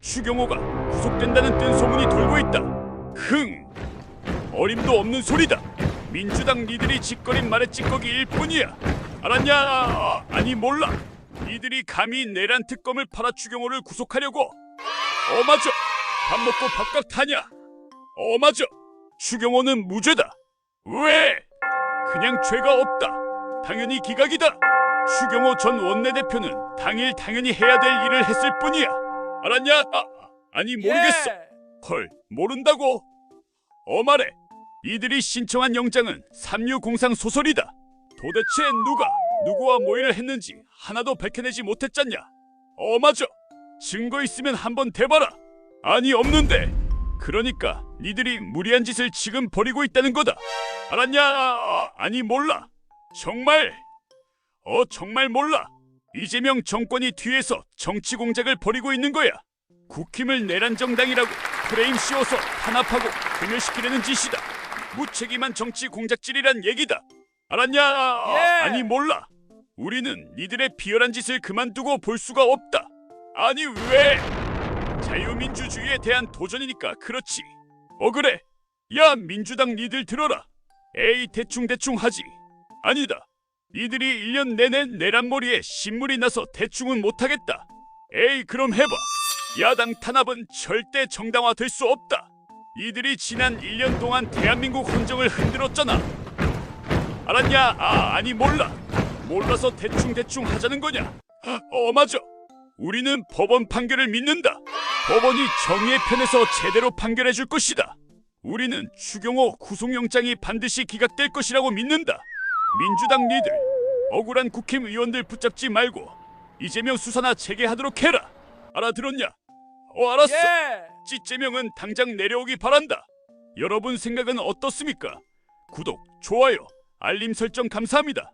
추경호가 구속된다는 뜬 소문이 돌고 있다. 흥! 어림도 없는 소리다. 민주당 니들이 짓거린 말에 찌꺼기일 뿐이야. 알았냐? 아, 아니 몰라. 니들이 감히 내란 특검을 팔아 추경호를 구속하려고. 어마저 밥 먹고 밥값 타냐? 어마저 추경호는 무죄다. 왜? 그냥 죄가 없다. 당연히 기각이다. 추경호 전 원내대표는 당일 당연히 해야 될 일을 했을 뿐이야. 알았냐? 아, 아니 모르겠어. 예. 헐 모른다고? 어말해. 이들이 신청한 영장은 삼류공상 소설이다. 도대체 누가 누구와 모의를 했는지 하나도 밝혀내지 못했잖냐? 어마저 증거 있으면 한번 대봐라. 아니 없는데. 그러니까 니들이 무리한 짓을 지금 벌이고 있다는 거다. 알았냐? 아, 아니 몰라. 정말 어 정말 몰라. 이재명 정권이 뒤에서 정치 공작을 벌이고 있는 거야. 국힘을 내란 정당이라고 프레임 씌워서 탄압하고 괴멸시키려는 짓이다. 무책임한 정치 공작질이란 얘기다. 알았냐? 예. 아니 몰라. 우리는 니들의 비열한 짓을 그만두고 볼 수가 없다. 아니 왜? 자유민주주의에 대한 도전이니까 그렇지. 어 그래. 야 민주당 니들 들어라. 에이 대충 대충 하지. 아니다. 니들이 1년 내내 내란머리에 신물이 나서 대충은 못하겠다. 에이 그럼 해봐. 야당 탄압은 절대 정당화될 수 없다. 이들이 지난 1년 동안 대한민국 헌정을 흔들었잖아. 알았냐? 아 아니 몰라. 몰라서 대충 대충 하자는 거냐? 어 맞아. 우리는 법원 판결을 믿는다. 법원이 정의의 편에서 제대로 판결해 줄 것이다. 우리는 추경호 구속영장이 반드시 기각될 것이라고 믿는다. 민주당 니들 억울한 국힘 의원들 붙잡지 말고 이재명 수사나 재개하도록 해라. 알아들었냐? 어 알았어. 예. 찌재명은 당장 내려오기 바란다. 여러분 생각은 어떻습니까? 구독, 좋아요, 알림 설정 감사합니다.